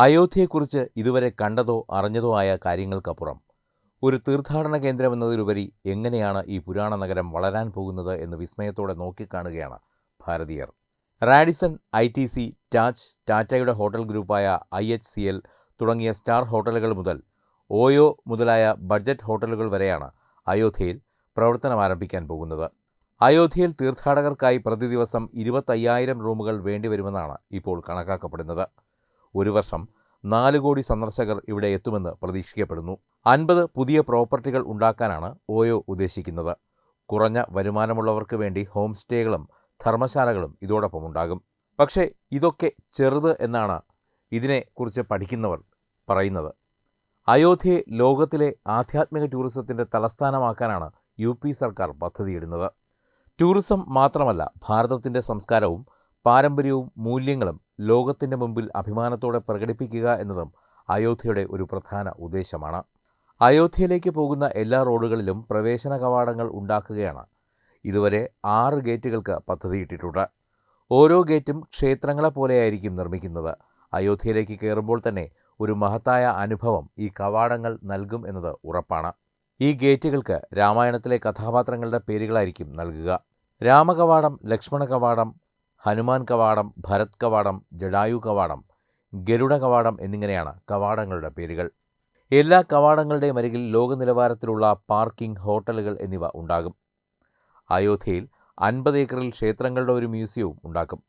അയോധ്യയെക്കുറിച്ച് ഇതുവരെ കണ്ടതോ അറിഞ്ഞതോ ആയ കാര്യങ്ങൾക്കപ്പുറം ഒരു തീർത്ഥാടന കേന്ദ്രമെന്നതിലുപരി എങ്ങനെയാണ് ഈ പുരാണ നഗരം വളരാൻ പോകുന്നത് എന്ന് വിസ്മയത്തോടെ നോക്കിക്കാണുകയാണ് ഭാരതീയർ. റാഡിസൺ ഐ ടി സി ടാച്ച് ടാറ്റയുടെ ഹോട്ടൽ ഗ്രൂപ്പായ ഐ എച്ച് സി എൽ തുടങ്ങിയ സ്റ്റാർ ഹോട്ടലുകൾ മുതൽ ഓയോ മുതലായ ബഡ്ജറ്റ് ഹോട്ടലുകൾ വരെയാണ് അയോധ്യയിൽ പ്രവർത്തനം ആരംഭിക്കാൻ പോകുന്നത്. അയോധ്യയിൽ തീർത്ഥാടകർക്കായി പ്രതിദിവസം ഇരുപത്തയ്യായിരം റൂമുകൾ വേണ്ടിവരുമെന്നാണ് ഇപ്പോൾ കണക്കാക്കപ്പെടുന്നത്. ഒരു വർഷം നാല് കോടി സന്ദർശകർ ഇവിടെ എത്തുമെന്ന് പ്രതീക്ഷിക്കപ്പെടുന്നു. അൻപത് പുതിയ പ്രോപ്പർട്ടികൾ ഉണ്ടാക്കാനാണ് ഓയോ ഉദ്ദേശിക്കുന്നത്. കുറഞ്ഞ വരുമാനമുള്ളവർക്ക് വേണ്ടി ഹോം സ്റ്റേകളും ധർമ്മശാലകളും ഇതോടൊപ്പം ഉണ്ടാകും. പക്ഷേ ഇതൊക്കെ ചെറുത് എന്നാണ് ഇതിനെക്കുറിച്ച് പഠിക്കുന്നവർ പറയുന്നത്. അയോധ്യയെ ലോകത്തിലെ ആധ്യാത്മിക ടൂറിസത്തിന്റെ തലസ്ഥാനമാക്കാനാണ് യു പി സർക്കാർ പദ്ധതിയിടുന്നത്. ടൂറിസം മാത്രമല്ല ഭാരതത്തിന്റെ സംസ്കാരവും പാരമ്പര്യവും മൂല്യങ്ങളും ലോകത്തിന്റെ മുമ്പിൽ അഭിമാനത്തോടെ പ്രകടിപ്പിക്കുക എന്നതും അയോധ്യയുടെ ഒരു പ്രധാന ഉദ്ദേശമാണ്. അയോധ്യയിലേക്ക് പോകുന്ന എല്ലാ റോഡുകളിലും പ്രവേശന കവാടങ്ങൾ ഉണ്ടാക്കുകയാണ്. ഇതുവരെ ആറ് ഗേറ്റുകൾക്ക് പദ്ധതിയിട്ടിട്ടുണ്ട് ഓരോ ഗേറ്റും ക്ഷേത്രങ്ങളെ പോലെയായിരിക്കും നിർമ്മിക്കുന്നത്. അയോധ്യയിലേക്ക് കയറുമ്പോൾ തന്നെ ഒരു മഹത്തായ അനുഭവം ഈ കവാടങ്ങൾ നൽകും എന്നത് ഉറപ്പാണ്. ഈ ഗേറ്റുകൾക്ക് രാമായണത്തിലെ കഥാപാത്രങ്ങളുടെ പേരുകളായിരിക്കും നൽകുക. രാമകവാടം ലക്ഷ്മണ കവാടം ഹനുമാൻ കവാടം ഭരത് കവാടം ജഡായു കവാടം ഗരുഡ കവാടം എന്നിങ്ങനെയാണ് കവാടങ്ങളുടെ പേരുകൾ. എല്ലാ കവാടങ്ങളുടെയും അരികിൽ ലോക നിലവാരത്തിലുള്ള പാർക്കിംഗ് ഹോട്ടലുകൾ എന്നിവ ഉണ്ടാകും. അയോധ്യയിൽ അൻപത് ഏക്കറിൽ ക്ഷേത്രങ്ങളുടെ ഒരു മ്യൂസിയവും ഉണ്ടാക്കും.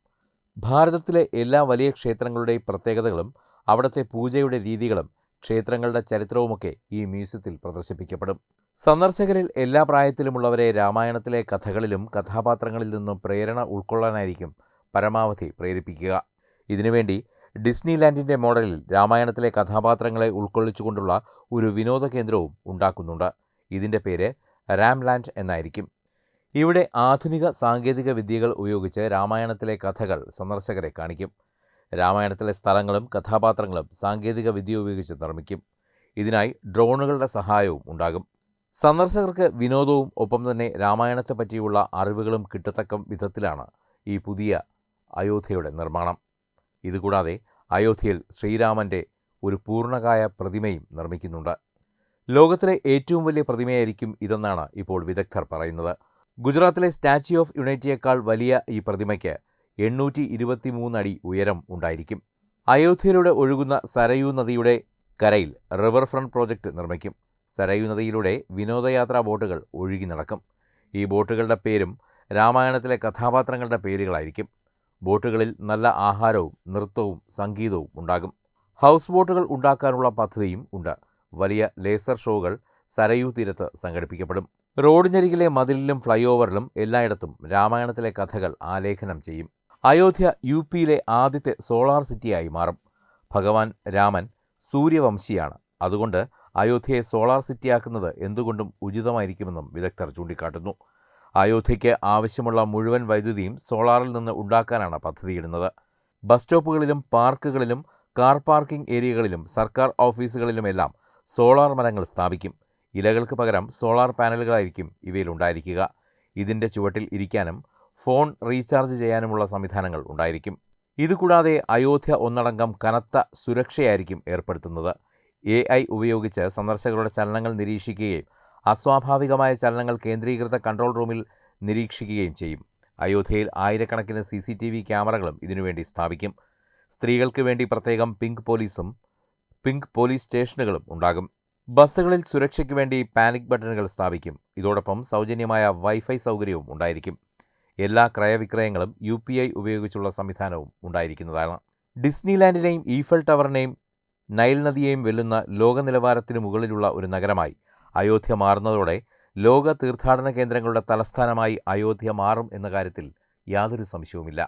ഭാരതത്തിലെ എല്ലാ വലിയ ക്ഷേത്രങ്ങളുടെയും പ്രത്യേകതകളും അവിടുത്തെ പൂജയുടെ രീതികളും ക്ഷേത്രങ്ങളുടെ ചരിത്രവുമൊക്കെ ഈ മ്യൂസിയത്തിൽ പ്രദർശിപ്പിക്കപ്പെടും. സന്ദർശകരിൽ എല്ലാ പ്രായത്തിലുമുള്ളവരെ രാമായണത്തിലെ കഥകളിലും കഥാപാത്രങ്ങളിൽ നിന്നും പ്രേരണ ഉൾക്കൊള്ളാനായിരിക്കും പരമാവധി പ്രേരിപ്പിക്കുക. ഇതിനുവേണ്ടി ഡിസ്നി ലാൻഡിന്റെ മോഡലിൽ രാമായണത്തിലെ കഥാപാത്രങ്ങളെ ഉൾക്കൊള്ളിച്ചുകൊണ്ടുള്ള ഒരു വിനോദ കേന്ദ്രവും ഉണ്ടാക്കുന്നുണ്ട്. ഇതിന്റെ പേര് റാം ലാൻഡ് എന്നായിരിക്കും. ഇവിടെ ആധുനിക സാങ്കേതിക വിദ്യകൾ ഉപയോഗിച്ച് രാമായണത്തിലെ കഥകൾ സന്ദർശകരെ കാണിക്കും. രാമായണത്തിലെ സ്ഥലങ്ങളും കഥാപാത്രങ്ങളും സാങ്കേതിക വിദ്യ ഉപയോഗിച്ച് നിർമ്മിക്കും. ഇതിനായി ഡ്രോണുകളുടെ സഹായവും ഉണ്ടാകും. സന്ദർശകർക്ക് വിനോദവും ഒപ്പം തന്നെ രാമായണത്തെ പറ്റിയുള്ള അറിവുകളും കിട്ടത്തക്ക വിധത്തിലാണ് ഈ പുതിയ അയോധ്യയുടെ നിർമ്മാണം. ഇതുകൂടാതെ അയോധ്യയിൽ ശ്രീരാമന്റെ ഒരു പൂർണകായ പ്രതിമയും നിർമ്മിക്കുന്നുണ്ട്. ലോകത്തിലെ ഏറ്റവും വലിയ പ്രതിമയായിരിക്കും ഇതെന്നാണ് ഇപ്പോൾ വിദഗ്ധർ പറയുന്നത്. ഗുജറാത്തിലെ സ്റ്റാച്യു ഓഫ് യുണൈറ്റിയേക്കാൾ വലിയ ഈ പ്രതിമയ്ക്ക് എണ്ണൂറ്റി ഇരുപത്തിമൂന്ന് അടി ഉയരം ഉണ്ടായിരിക്കും. അയോധ്യയിലൂടെ ഒഴുകുന്ന സരയൂ നദിയുടെ കരയിൽ റിവർ ഫ്രണ്ട് പ്രോജക്റ്റ് നിർമ്മിക്കും. സരയൂ നദിയിലൂടെ വിനോദയാത്രാ ബോട്ടുകൾ ഒഴുകി നടക്കും. ഈ ബോട്ടുകളുടെ പേരും രാമായണത്തിലെ കഥാപാത്രങ്ങളുടെ പേരുകളായിരിക്കും. ബോട്ടുകളിൽ നല്ല ആഹാരവും നൃത്തവും സംഗീതവും ഉണ്ടാകും. ഹൗസ് ബോട്ടുകൾ ഉണ്ടാക്കാനുള്ള പദ്ധതിയും ഉണ്ട്. വലിയ ലേസർ ഷോകൾ സരയു തീരത്ത് സംഘടിപ്പിക്കപ്പെടും. റോഡിനരികിലെ മതിലിലും ഫ്ലൈ ഓവറിലും എല്ലായിടത്തും രാമായണത്തിലെ കഥകൾ ആലേഖനം ചെയ്യും. അയോധ്യ യു പിയിലെ ആദ്യത്തെ സോളാർ സിറ്റിയായി മാറും. ഭഗവാൻ രാമൻ സൂര്യവംശിയാണ്. അതുകൊണ്ട് അയോധ്യയെ സോളാർ സിറ്റിയാക്കുന്നത് എന്തുകൊണ്ടും ഉചിതമായിരിക്കുമെന്നും വിദഗ്ധർ ചൂണ്ടിക്കാട്ടുന്നു. അയോധ്യയ്ക്ക് ആവശ്യമുള്ള മുഴുവൻ വൈദ്യുതിയും സോളാറിൽ നിന്ന് ഉണ്ടാക്കാനാണ് പദ്ധതിയിടുന്നത്. ബസ് സ്റ്റോപ്പുകളിലും പാർക്കുകളിലും കാർ പാർക്കിംഗ് ഏരിയകളിലും സർക്കാർ ഓഫീസുകളിലുമെല്ലാം സോളാർ മരങ്ങൾ സ്ഥാപിക്കും. ഇലകൾക്ക് പകരം സോളാർ പാനലുകളായിരിക്കും ഇവയിലുണ്ടായിരിക്കുക. ഇതിന്റെ ചുവട്ടിൽ ഇരിക്കാനും ഫോൺ റീചാർജ് ചെയ്യാനുമുള്ള സംവിധാനങ്ങൾ ഉണ്ടായിരിക്കും. ഇതുകൂടാതെ അയോധ്യ ഒന്നടങ്കം കനത്ത സുരക്ഷയായിരിക്കും ഏർപ്പെടുത്തുന്നത്. എ ഐ ഉപയോഗിച്ച് സന്ദർശകരുടെ ചലനങ്ങൾ നിരീക്ഷിക്കുകയും അസ്വാഭാവികമായ ചലനങ്ങൾ കേന്ദ്രീകൃത കൺട്രോൾ റൂമിൽ നിരീക്ഷിക്കുകയും ചെയ്യും. അയോധ്യയിൽ ആയിരക്കണക്കിന് സി സി ടി വി ക്യാമറകളും ഇതിനുവേണ്ടി സ്ഥാപിക്കും. സ്ത്രീകൾക്ക് വേണ്ടി പ്രത്യേകം പിങ്ക് പോലീസും പിങ്ക് പോലീസ് സ്റ്റേഷനുകളും ഉണ്ടാകും. ബസ്സുകളിൽ സുരക്ഷയ്ക്ക് വേണ്ടി പാനിക് ബട്ടണുകൾ സ്ഥാപിക്കും. ഇതോടൊപ്പം സൗജന്യമായ വൈഫൈ സൗകര്യവും ഉണ്ടായിരിക്കും. എല്ലാ ക്രയവിക്രയങ്ങളും യു പി ഐ ഉപയോഗിച്ചുള്ള സംവിധാനവും ഉണ്ടായിരിക്കുന്നതാണ്. ഡിസ്നിലാൻഡിനെയും ഈഫൽ ടവറിനെയും നൈൽ നദിയെയും വെല്ലുന്ന ലോക നിലവാരത്തിന് മുകളിലുള്ള ഒരു നഗരമായി. അയോധ്യ മാറുന്നതോടെ ലോക തീർത്ഥാടന കേന്ദ്രങ്ങളുടെ തലസ്ഥാനമായി അയോധ്യ മാറും എന്ന കാര്യത്തിൽ യാതൊരു സംശയവുമില്ല.